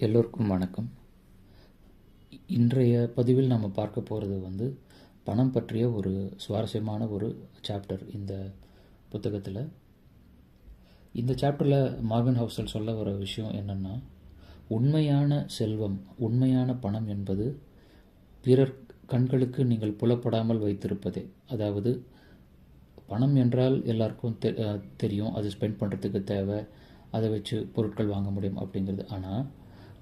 எல்லோருக்கும் வணக்கம். இன்றைய பதிவில் நாம் பார்க்க போகிறது வந்து பணம் பற்றிய ஒரு சுவாரஸ்யமான ஒரு சாப்டர் இந்த புத்தகத்தில். இந்த சாப்டரில் மார்கன் ஹவுசல் சொல்ல வர விஷயம் என்னென்னா உண்மையான செல்வம் உண்மையான பணம் என்பது பிறர் கண்களுக்கு நீங்கள் புலப்படாமல் வைத்திருப்பதே. அதாவது பணம் என்றால் எல்லாருக்கும் தெ தெரியும். அது ஸ்பெண்ட் பண்ணுறதுக்கு தேவை. அதை வச்சு பொருட்கள் வாங்க முடியும் அப்படிங்கிறது. ஆனால்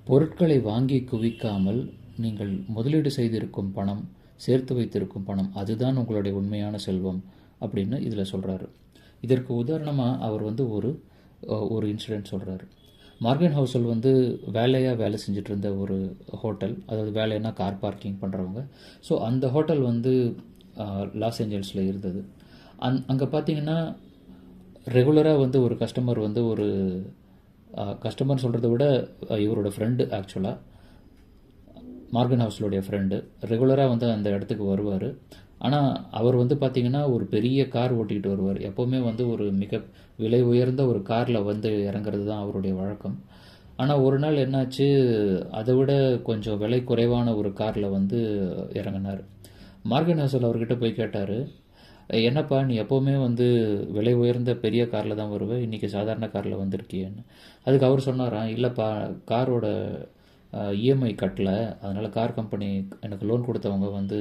பொருட்களை வாங்கி குவிக்காமல் நீங்கள் முதலீடு செய்திருக்கும் பணம் சேர்த்து வைத்திருக்கும் பணம் அதுதான் உங்களுடைய உண்மையான செல்வம் அப்படின்னு இதில் சொல்கிறாரு இதற்கு உதாரணமாக அவர் வந்து ஒரு ஒரு இன்சிடென்ட் சொல்கிறாரு மார்கன் ஹவுஸில் வந்து வேலையாக வேலை செஞ்சுட்டு இருந்த ஒரு ஹோட்டல் அதாவது வேலைன்னா கார் பார்க்கிங் பண்ணுறவங்க ஸோ அந்த ஹோட்டல் வந்து லாஸ் ஏஞ்சல்ஸில் இருந்தது. அந் அங்கே பார்த்தீங்கன்னா ரெகுலராக வந்து ஒரு கஸ்டமர் வந்து ஒரு கஸ்டமர் சொல்கிறத விட இவரோட ஃப்ரெண்டு ஆக்சுவலாக மார்கன் ஹவுஸ்லோடைய ஃப்ரெண்டு ரெகுலராக வந்து அந்த இடத்துக்கு வருவார். ஆனால் அவர் வந்து பார்த்திங்கன்னா ஒரு பெரிய கார் ஓட்டிக்கிட்டு வருவார். எப்போவுமே வந்து ஒரு மிக விலை உயர்ந்த ஒரு காரில் வந்து இறங்குறது தான் அவருடைய வழக்கம். ஆனால் ஒரு நாள் என்னாச்சு அதை விட கொஞ்சம் விலை குறைவான ஒரு காரில் வந்து இறங்கினார். மார்கன் ஹவுஸில் அவர்கிட்ட போய் கேட்டார் என்னப்பா நீ எப்போவுமே வந்து விலை உயர்ந்த பெரிய காரில் தான் வருவே இன்றைக்கி சாதாரண காரில் வந்திருக்கியன்னு. அதுக்கு அவர் சொன்னாராம் இல்லைப்பா காரோட இஎம்ஐ கட்டல அதனால் கார் கம்பெனி எனக்கு லோன் கொடுத்தவங்க வந்து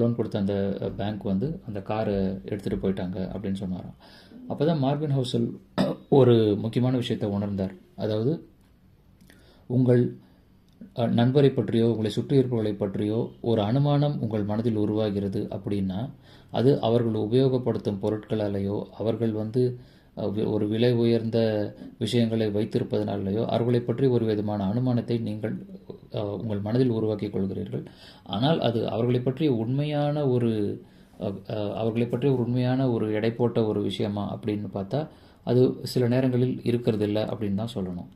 லோன் கொடுத்த அந்த பேங்க் வந்து அந்த காரை எடுத்துகிட்டு போயிட்டாங்க அப்படின்னு சொன்னாராம். அப்போ தான் மார்பின் ஹவுசல் ஒரு முக்கியமான விஷயத்தை உணர்ந்தார். அதாவது உங்கள் நண்பரை பற்றியோ உங்களை சுற்றி இருப்பவர்களை பற்றியோ ஒரு அனுமானம் உங்கள் மனதில் உருவாகிறது அப்படின்னா அது அவர்கள் உபயோகப்படுத்தும் பொருட்களாலேயோ அவர்கள் வந்து ஒரு விலை உயர்ந்த விஷயங்களை வைத்திருப்பதனாலேயோ அவர்களை பற்றி ஒரு விதமான அனுமானத்தை நீங்கள் உங்கள் மனதில் உருவாக்கி கொள்கிறீர்கள். ஆனால் அது அவர்களை பற்றி உண்மையான ஒரு அவர்களை பற்றி ஒரு உண்மையான ஒரு எடை போட்ட ஒரு விஷயமா அப்படின்னு பார்த்தா அது சில நேரங்களில் இருக்கிறதில்ல அப்படின்னு தான் சொல்லணும்.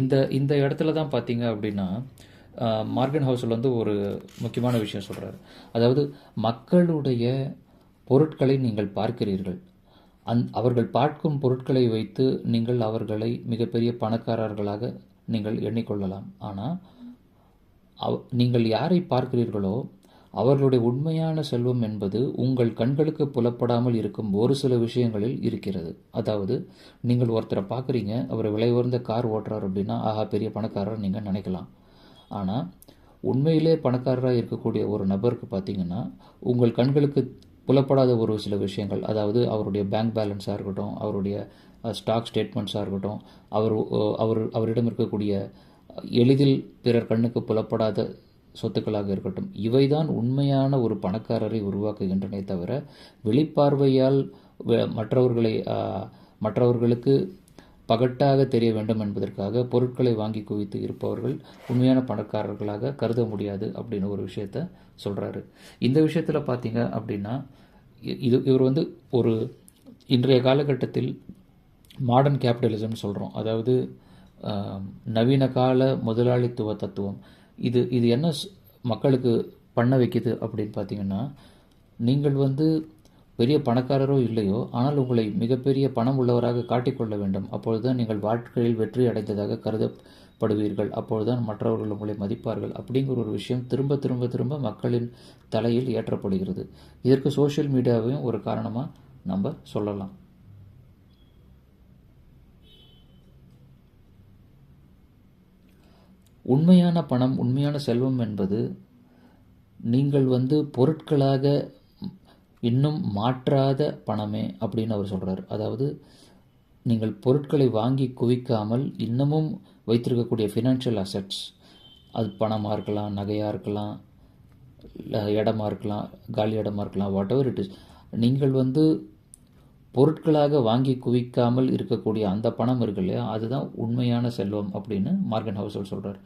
இந்த இந்த இடத்துல தான் பார்த்தீங்க அப்படின்னா மார்கன் ஹவுஸில் வந்து ஒரு முக்கியமான விஷயம் சொல்கிறாரு அதாவது மக்களுடைய பொருட்களை நீங்கள் பார்க்கிறீர்கள். அந் அவர்கள் பார்க்கும் பொருட்களை வைத்து நீங்கள் அவர்களை மிகப்பெரிய பணக்காரர்களாக நீங்கள் எண்ணிக்கொள்ளலாம். ஆனால் அவ் நீங்கள் யாரை பார்க்கிறீர்களோ அவர்களுடைய உண்மையான செல்வம் என்பது உங்கள் கண்களுக்கு புலப்படாமல் இருக்கும் ஒரு சில விஷயங்களில் இருக்கிறது. அதாவது நீங்கள் ஒருத்தரை பார்க்குறீங்க அவர் விலை உயர்ந்த கார் ஓட்டுறார் அப்படின்னா ஆஹா பெரிய பணக்காரர் நீங்கள் நினைக்கலாம். ஆனால் உண்மையிலே பணக்காரராக இருக்கக்கூடிய ஒரு நபருக்கு பார்த்தீங்கன்னா உங்கள் கண்களுக்கு புலப்படாத ஒரு சில விஷயங்கள் அதாவது அவருடைய பேங்க் பேலன்ஸாக இருக்கட்டும் அவருடைய ஸ்டாக் ஸ்டேட்மெண்ட்ஸாக இருக்கட்டும் அவர் அவர் அவரிடம் இருக்கக்கூடிய எளிதில் பிறர் கண்ணுக்கு புலப்படாத சொத்துக்களாக இருக்கட்டும். இவைதான் உண்மையான ஒரு பணக்காரரை உருவாக்குகின்றனே தவிர வெளிப்பார்வையால் மற்றவர்களை மற்றவர்களுக்கு பகட்டாக தெரிய வேண்டும் என்பதற்காக பொருட்களை வாங்கி குவித்து இருப்பவர்கள் உண்மையான பணக்காரர்களாக கருத முடியாது அப்படின்னு ஒரு விஷயத்த சொல்கிறாரு இந்த விஷயத்தில் பார்த்தீங்க அப்படின்னா இது இவர் வந்து ஒரு இன்றைய காலகட்டத்தில் மாடர்ன் கேபிட்டலிசம்னு சொல்கிறோம் அதாவது நவீன கால முதலாளித்துவ தத்துவம். இது இது என்ன மக்களுக்கு பண்ண வைக்கிது அப்படின்னு பார்த்தீங்கன்னா நீங்கள் வந்து பெரிய பணக்காரரோ இல்லையோ ஆனால் உங்களை மிகப்பெரிய பணம் உள்ளவராக காட்டிக்கொள்ள வேண்டும். அப்பொழுதுதான் நீங்கள் வாழ்க்கையில் வெற்றி அடைந்ததாக கருதப்படுவீர்கள். அப்பொழுதுதான் மற்றவர்கள் உங்களை மதிப்பார்கள். அப்படிங்கிற ஒரு விஷயம் திரும்ப திரும்ப திரும்ப மக்களின் தலையில் ஏற்றப்படுகிறது. இதற்கு சோஷியல் மீடியாவையும் ஒரு காரணமாக நம்ம சொல்லலாம். உண்மையான பணம் உண்மையான செல்வம் என்பது நீங்கள் வந்து பொருட்களாக இன்னும் மாற்றாத பணமே அப்படின்னு அவர் சொல்கிறார் அதாவது நீங்கள் பொருட்களை வாங்கி குவிக்காமல் இன்னமும் வைத்திருக்கக்கூடிய ஃபினான்ஷியல் அசட்ஸ் அது பணமாக இருக்கலாம் நகையாக இருக்கலாம் இடமா இருக்கலாம் காலி இடமா இருக்கலாம் வாட் எவர் இட் இஸ் நீங்கள் வந்து பொருட்களாக வாங்கி குவிக்காமல் இருக்கக்கூடிய அந்த பணம் இருக்கு இல்லையா? அதுதான் உண்மையான செல்வம் அப்படின்னு மார்கன் ஹவுசல் சொல்கிறார்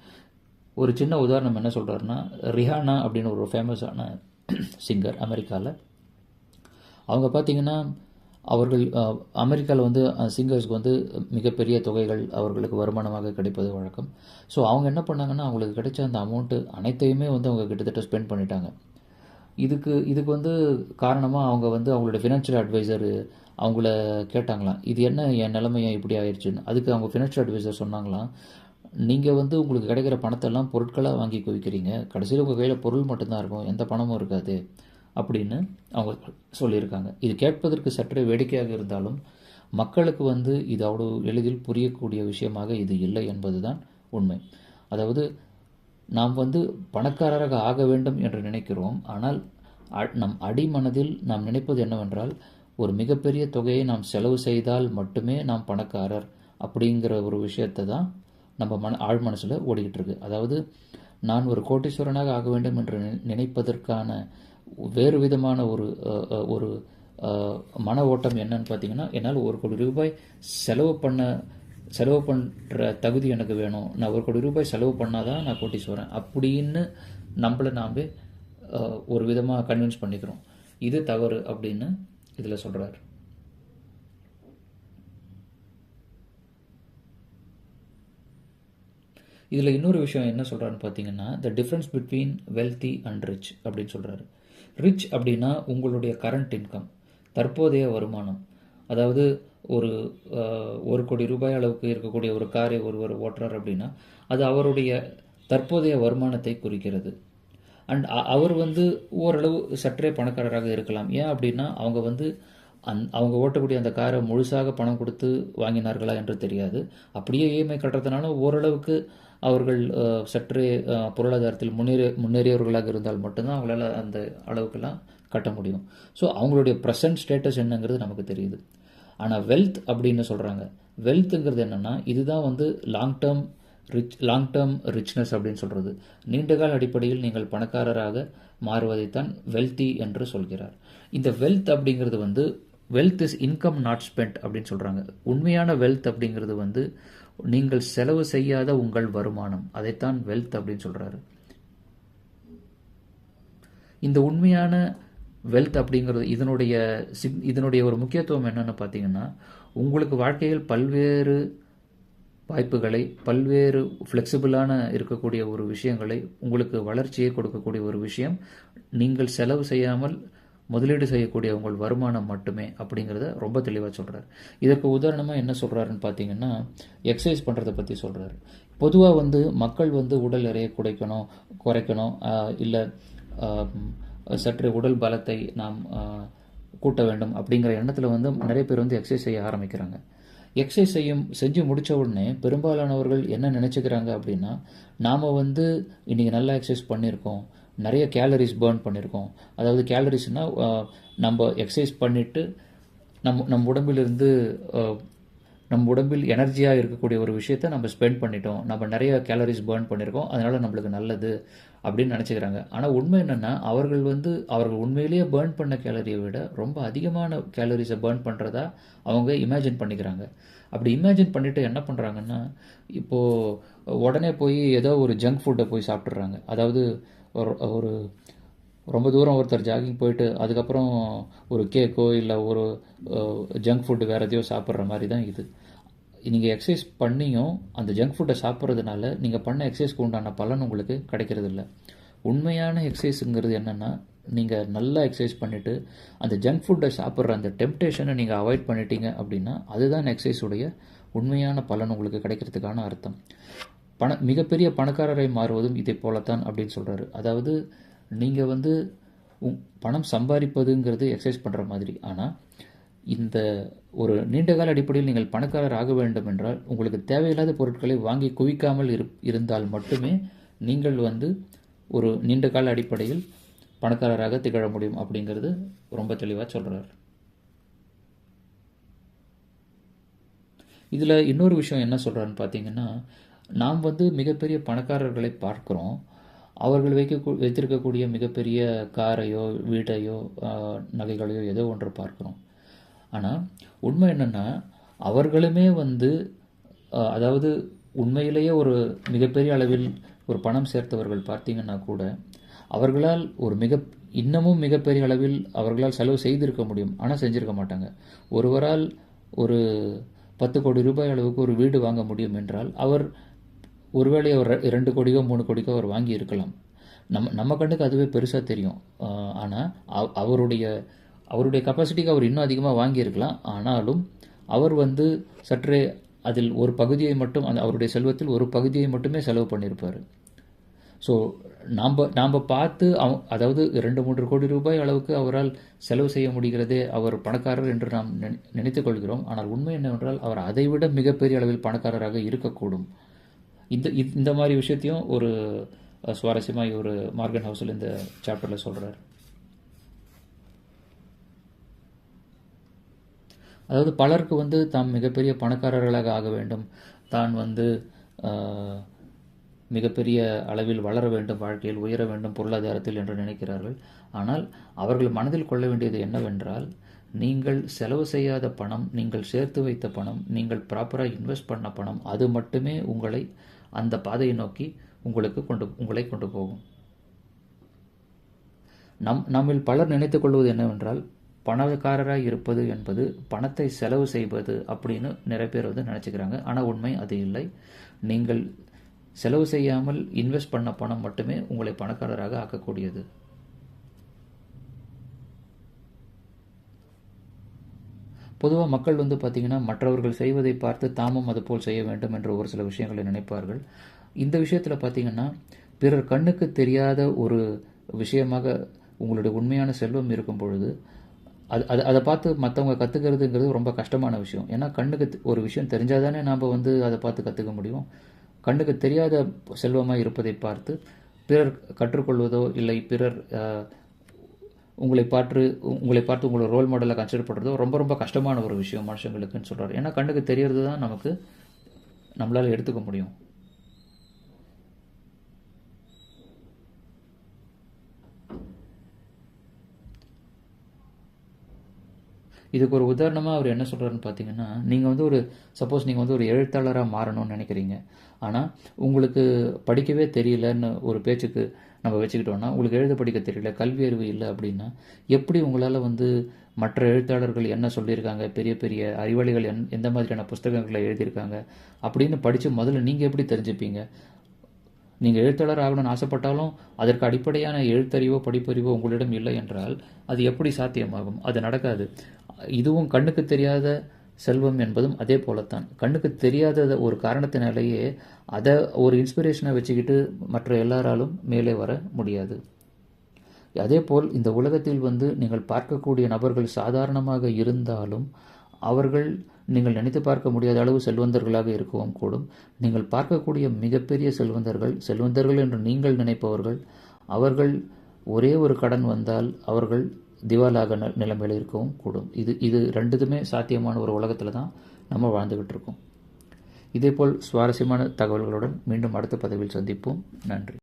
ஒரு சின்ன உதாரணம் என்ன சொல்கிறாருன்னா ரிஹானா அப்படின்னு ஒரு ஃபேமஸான சிங்கர் அமெரிக்காவில் அவங்க பார்த்தீங்கன்னா அவர்கள் அமெரிக்காவில் வந்து சிங்கர்ஸ்க்கு வந்து மிகப்பெரிய தொகைகள் அவர்களுக்கு வருமானமாக கிடைப்பது வழக்கம். ஸோ அவங்க என்ன பண்ணாங்கன்னா அவங்களுக்கு கிடைச்ச அந்த அமௌண்ட்டு அனைத்தையுமே வந்து அவங்க கிட்டத்தட்ட ஸ்பெண்ட் பண்ணிட்டாங்க. இதுக்கு இதுக்கு வந்து காரணமாக அவங்க வந்து அவங்களோட ஃபினான்ஷியல் அட்வைசர் அவங்கள கேட்டாங்களாம். இது என்ன என் நிலைமை இப்படி ஆயிடுச்சுன்னு அதுக்கு அவங்க ஃபினான்ஷியல் அட்வைசர் சொன்னாங்களாம். நீங்கள் வந்து உங்களுக்கு கிடைக்கிற பணத்தெல்லாம் பொருட்களாக வாங்கி குவிக்கிறீங்க. கடைசியில் உங்கள் கையில் பொருள் மட்டும்தான் இருக்கும். எந்த பணமும் இருக்காது. அப்படின்னு அவங்க சொல்லியிருக்காங்க. இது கேட்பதற்கு சற்றே வேடிக்கையாக இருந்தாலும் மக்களுக்கு வந்து இது அவ்வளோ எளிதில் புரியக்கூடிய விஷயமாக இது இல்லை என்பதுதான் உண்மை. அதாவது நாம் வந்து பணக்காரராக ஆக வேண்டும் என்று நினைக்கிறோம். ஆனால் அ- நம் அடிமனதில் நாம் நினைப்பது என்னவென்றால் ஒரு மிகப்பெரிய தொகையை நாம் செலவு செய்தால் மட்டுமே நாம் பணக்காரர் அப்படிங்கிற ஒரு விஷயத்தை தான் நம்ம மன ஆழ் மனசில் ஓடிக்கிட்டு இருக்கு அதாவது நான் ஒரு கோட்டீஸ்வரனாக ஆக வேண்டும் என்று நினைப்பதற்கான வேறு விதமான ஒரு ஒரு மன ஓட்டம் என்னன்னு பார்த்தீங்கன்னா என்னால் ஒரு கோடி ரூபாய் செலவு பண்ண செலவு பண்ணுற தகுதி எனக்கு வேணும். நான் ஒரு கோடி ரூபாய் செலவு பண்ணால் தான் நான் கோட்டீஸ்வரன் அப்படின்னு நம்மளை நாம்பே ஒரு விதமாக கன்வின்ஸ் பண்ணிக்கிறோம். இது தவறு அப்படின்னு இதில் சொல்கிறார் இதில் இன்னொரு விஷயம் என்ன சொல்கிறாருன்னு பார்த்தீங்கன்னா the difference between wealthy and rich அப்படின்னு சொல்கிறாரு ரிச் அப்படின்னா உங்களுடைய கரண்ட் இன்கம் தற்போதைய வருமானம். அதாவது ஒரு ஒரு கோடி ரூபாய் அளவுக்கு இருக்கக்கூடிய ஒரு காரை ஒருவர் ஓட்டுறார் அப்படின்னா அது அவருடைய தற்போதைய வருமானத்தை குறிக்கிறது. அண்ட் அவர் வந்து ஓரளவு சற்றே பணக்காரராக இருக்கலாம். ஏன் அப்படின்னா அவங்க வந்து அந் அவங்க ஓட்டக்கூடிய அந்த காரை முழுசாக பணம் கொடுத்து வாங்கினார்களா என்று தெரியாது. அப்படியே இஎம்ஐ கட்டுறதுனால ஓரளவுக்கு அவர்கள் சற்றே பொருளாதாரத்தில் முன்னேறிய முன்னேறியவர்களாக இருந்தால் மட்டும்தான் அவங்களால் அந்த அளவுக்கெல்லாம் கட்ட முடியும். ஸோ அவங்களுடைய ப்ரெசன்ட் ஸ்டேட்டஸ் என்னங்கிறது நமக்கு தெரியுது. ஆனால் வெல்த் அப்படின்னு சொல்கிறாங்க வெல்த்துங்கிறது என்னென்னா இதுதான் வந்து long term rich long term richness அப்படின்னு சொல்கிறது நீண்டகால அடிப்படையில் நீங்கள் பணக்காரராக மாறுவதைத்தான் வெல்த்தி என்று சொல்கிறார். இந்த வெல்த் அப்படிங்கிறது வந்து wealth is income not spent அப்படின்னு சொல்கிறாங்க உண்மையான வெல்த் அப்படிங்கிறது வந்து நீங்கள் செலவு செய்யாத உங்கள் வருமானம். அதைத்தான் வெல்த் அப்படின்னு சொல்கிறாரு இந்த உண்மையான வெல்த் அப்படிங்கிறது இதனுடைய சிக் இதனுடைய ஒரு முக்கியத்துவம் என்னென்னு பார்த்தீங்கன்னா உங்களுக்கு வாழ்க்கையில் பல்வேறு வாய்ப்புகளை பல்வேறு ஃப்ளெக்சிபிளான இருக்கக்கூடிய ஒரு விஷயங்களை உங்களுக்கு வளர்ச்சியை கொடுக்கக்கூடிய ஒரு விஷயம் நீங்கள் செலவு செய்யாமல் முதலீடு செய்யக்கூடிய உங்கள் வருமானம் மட்டுமே அப்படிங்கிறத ரொம்ப தெளிவாக சொல்கிறார் இதற்கு உதாரணமாக என்ன சொல்கிறாருன்னு பார்த்தீங்கன்னா எக்ஸசைஸ் பண்ணுறதை பற்றி சொல்கிறாரு பொதுவாக வந்து மக்கள் வந்து உடல் எடையை குறைக்கணும் குறைக்கணும் இல்லை சற்று உடல் பலத்தை நாம் கூட்ட வேண்டும் அப்படிங்கிற எண்ணத்தில் வந்து நிறைய பேர் வந்து எக்ஸசைஸ் செய்ய ஆரம்பிக்கிறாங்க. எக்ஸசைஸ் செய்யும் செஞ்சு முடித்த உடனே பெரும்பாலானவர்கள் என்ன நினச்சிக்கிறாங்க அப்படின்னா நாம் வந்து இன்றைக்கி நல்லா எக்ஸசைஸ் பண்ணியிருக்கோம் நிறைய கேலரிஸ் பேர்ன் பண்ணியிருக்கோம். அதாவது கேலரிஸ்னால் நம்ம எக்ஸசைஸ் பண்ணிவிட்டு நம் நம் உடம்பிலிருந்து நம்ம உடம்பில் எனர்ஜியாக இருக்கக்கூடிய ஒரு விஷயத்தை நம்ம ஸ்பெண்ட் பண்ணிட்டோம். நம்ம நிறைய கேலரிஸ் பேர்ன் பண்ணியிருக்கோம் அதனால் நம்மளுக்கு நல்லது அப்படின்னு நினச்சிக்கிறாங்க. ஆனால் உண்மை என்னென்னா அவர்கள் வந்து அவர்கள் உண்மையிலேயே பேர்ன் பண்ண கேலரியை விட ரொம்ப அதிகமான கேலரிஸை பேர்ன் பண்ணுறதா அவங்க இமேஜின் பண்ணிக்கிறாங்க. அப்படி இமேஜின் பண்ணிவிட்டு என்ன பண்ணுறாங்கன்னா இப்போது உடனே போய் ஏதோ ஒரு ஜங்க் ஃபுட்டை போய் சாப்பிட்றாங்க அதாவது ஒரு ஒரு ரொம்ப தூரம் ஒருத்தர் ஜாகிங் போயிட்டு அதுக்கப்புறம் ஒரு கேக்கோ இல்லை ஒரு ஜங்க் ஃபுட்டு வேறு எதையோ சாப்பிட்ற மாதிரி தான் இது. நீங்கள் எக்ஸசைஸ் பண்ணியும் அந்த ஜங்க் ஃபுட்டை சாப்பிட்றதுனால நீங்கள் பண்ண எக்ஸசைஸ்க்கு உண்டான பலன் உங்களுக்கு கிடைக்கிறது இல்லை உண்மையான எக்ஸசைஸுங்கிறது என்னென்னா நீங்கள் நல்லா எக்ஸசைஸ் பண்ணிவிட்டு அந்த ஜங்க் ஃபுட்டை சாப்பிட்ற அந்த டெம்டேஷனை நீங்கள் அவாய்ட் பண்ணிட்டீங்க அப்படின்னா அதுதான் எக்ஸசைஸுடைய உண்மையான பலன் உங்களுக்கு கிடைக்கிறதுக்கான அர்த்தம். பண மிகப்பெரிய பணக்காரரை மாறுவதும் இதே போலத்தான் அப்படின்னு சொல்கிறாரு அதாவது நீங்கள் வந்து உங் பணம் சம்பாதிப்பதுங்கிறது எக்ஸசைஸ் பண்ணுற மாதிரி. ஆனால் இந்த ஒரு நீண்டகால அடிப்படையில் நீங்கள் பணக்காரர் ஆக வேண்டும் என்றால் உங்களுக்கு தேவையில்லாத பொருட்களை வாங்கி குவிக்காமல் இரு இருந்தால் மட்டுமே நீங்கள் வந்து ஒரு நீண்டகால அடிப்படையில் பணக்காரராக திகழ முடியும் அப்படிங்கிறது ரொம்ப தெளிவாக சொல்கிறார் இதில் இன்னொரு விஷயம் என்ன சொல்கிறான்னு பார்த்தீங்கன்னா நாம் வந்து மிகப்பெரிய பணக்காரர்களை பார்க்குறோம். அவர்கள் வைக்க வைத்திருக்கக்கூடிய மிகப்பெரிய காரையோ வீட்டையோ நகைகளையோ ஏதோ ஒன்று பார்க்குறோம். ஆனால் உண்மை என்னென்னா அவர்களுமே வந்து அதாவது உண்மையிலேயே ஒரு மிகப்பெரிய அளவில் ஒரு பணம் சேர்த்தவர்கள் பார்த்தீங்கன்னா கூட அவர்களால் ஒரு மிக இன்னமும் மிகப்பெரிய அளவில் அவர்களால் செலவு செய்திருக்க முடியும். ஆனால் செஞ்சிருக்க மாட்டாங்க. ஒருவரால் ஒரு பத்து கோடி ரூபாய் அளவுக்கு ஒரு வீடு வாங்க முடியும் என்றால் அவர் ஒருவேளை அவர் ரெ- இரண்டு கோடிக்கோ மூணு கோடிக்கோ அவர் வாங்கி இருக்கலாம் நம்ம நம்ம கண்ணுக்கு அதுவே பெருசாக தெரியும். ஆனால் அவருடைய அவருடைய கெப்பாசிட்டிக்கு அவர் இன்னும் அதிகமாக வாங்கியிருக்கலாம். ஆனாலும் அவர் வந்து சற்றே அதில் ஒரு பகுதியை மட்டும் அந்த அவருடைய செல்வத்தில் ஒரு பகுதியை மட்டுமே செலவு பண்ணியிருப்பார். ஸோ நாம் நாம் பார்த்து அவ அதாவது ரெண்டு மூன்று கோடி ரூபாய் அளவுக்கு அவரால் செலவு செய்ய முடிகிறதே அவர் பணக்காரர் என்று நாம் நினை கொள்கிறோம். ஆனால் உண்மை என்னவென்றால் அவர் அதைவிட மிகப்பெரிய அளவில் பணக்காரராக இருக்கக்கூடும். இந்த இந்த மாதிரி விஷயத்தையும் ஒரு சுவாரஸ்யமாக ஒரு மார்கன் ஹவுஸில் இந்த சாப்டரில் சொல்கிறார் அதாவது பலருக்கு வந்து தாம் மிகப்பெரிய பணக்காரர்களாக ஆக வேண்டும். தான் வந்து மிகப்பெரிய அளவில் வளர வேண்டும் வாழ்க்கையில் உயர வேண்டும் பொருளாதாரத்தில் என்று நினைக்கிறார்கள். ஆனால் அவர்கள் மனதில் கொள்ள வேண்டியது என்னவென்றால் நீங்கள் செலவு செய்யாத பணம் நீங்கள் சேர்த்து வைத்த பணம் நீங்கள் ப்ராப்பராக இன்வெஸ்ட் பண்ண பணம் அது மட்டுமே உங்களை அந்த பாதையை நோக்கி உங்களுக்கு கொண்டு உங்களை கொண்டு போகும். நம் நம்மில் பலர் நினைத்துக் கொள்வது என்னவென்றால் பணக்காரராக இருப்பது என்பது பணத்தை செலவு செய்வது அப்படின்னு நிறைய பேர் வந்து நினச்சிக்கிறாங்க. ஆனால் உண்மை அது இல்லை. நீங்கள் செலவு செய்யாமல் இன்வெஸ்ட் பண்ண பணம் மட்டுமே உங்களை பணக்காரராக ஆக்கக்கூடியது. பொதுவாக மக்கள் வந்து பார்த்திங்கன்னா மற்றவர்கள் செய்வதை பார்த்து தாமும் அதுபோல் செய்ய வேண்டும் என்ற ஒரு சில விஷயங்களை நினைப்பார்கள். இந்த விஷயத்தில் பார்த்திங்கன்னா பிறர் கண்ணுக்கு தெரியாத ஒரு விஷயமாக உங்களுடைய உண்மையான செல்வம் இருக்கும் பொழுது அது அது அதை பார்த்து மற்றவங்க கற்றுக்கிறதுங்கிறது ரொம்ப கஷ்டமான விஷயம். ஏன்னா கண்ணுக்கு ஒரு விஷயம் தெரிஞ்சால் தானே நாம் வந்து அதை பார்த்து கற்றுக்க முடியும். கண்ணுக்கு தெரியாத செல்வமாக இருப்பதை பார்த்து பிறர் கற்றுக்கொள்வதோ இல்லை பிறர் உங்களை பார்த்து உங்களை பார்த்து உங்களை ரோல் மாடலாக கன்சிடர் பண்ணுறது ரொம்ப ரொம்ப கஷ்டமான ஒரு விஷயம் மனுஷங்களுக்குன்னு சொல்கிறார் ஏன்னா கண்ணுக்கு தெரியறது தான் நமக்கு நம்மளால் எடுத்துக்க முடியும். இதுக்கு ஒரு உதாரணமாக அவர் என்ன சொல்கிறாருன்னு பார்த்தீங்கன்னா நீங்கள் வந்து ஒரு சப்போஸ் நீங்கள் வந்து ஒரு எழுத்தாளராக மாறணும்னு நினைக்கிறீங்க. ஆனால் உங்களுக்கு படிக்கவே தெரியலன்னு ஒரு பேச்சுக்கு நம்ம வச்சுக்கிட்டோம்னா உங்களுக்கு எழுத படிக்க தெரியல கல்வி அறிவு இல்லை அப்படின்னா எப்படி உங்களால் வந்து மற்ற எழுத்தாளர்கள் என்ன சொல்லியிருக்காங்க பெரிய பெரிய அறிவாளிகள் என் எந்த மாதிரியான புஸ்தகங்களை எழுதியிருக்காங்க அப்படின்னு படித்து முதல்ல நீங்கள் எப்படி தெரிஞ்சுப்பீங்க? நீங்கள் எழுத்தாளர் ஆகணும்னு ஆசைப்பட்டாலும் அதற்கு அடிப்படையான எழுத்தறிவோ படிப்பறிவோ உங்களிடம் இல்லை என்றால் அது எப்படி சாத்தியமாகும்? அது நடக்காது. இதுவும் கண்ணுக்கு தெரியாத செல்வம் என்பதும் அதே போலத்தான். கண்ணுக்கு தெரியாத ஒரு காரணத்தினாலேயே அதை ஒரு இன்ஸ்பிரேஷனை வச்சுக்கிட்டு மற்ற எல்லாராலும் மேலே வர முடியாது. அதேபோல் இந்த உலகத்தில் வந்து நீங்கள் பார்க்கக்கூடிய நபர்கள் சாதாரணமாக இருந்தாலும் அவர்கள் நீங்கள் நினைத்து பார்க்க முடியாத அளவு செல்வந்தர்களாக இருக்கவும் கூடும். நீங்கள் பார்க்கக்கூடிய மிகப்பெரிய செல்வந்தர்கள் செல்வந்தர்கள் என்று நீங்கள் நினைப்பவர்கள் அவர்கள் ஒரே ஒரு கடன் வந்தால் அவர்கள் திவாலாக ந- நிலைமையில் இருக்கவும் கூடும். இது இது ரெண்டுதுமே சாத்தியமான ஒரு உலகத்தில் தான் நம்ம வாழ்ந்துக்கிட்டு இருக்கோம் இதேபோல் சுவாரஸ்யமான தகவல்களுடன் மீண்டும் அடுத்த பதவியில் சந்திப்போம். நன்றி.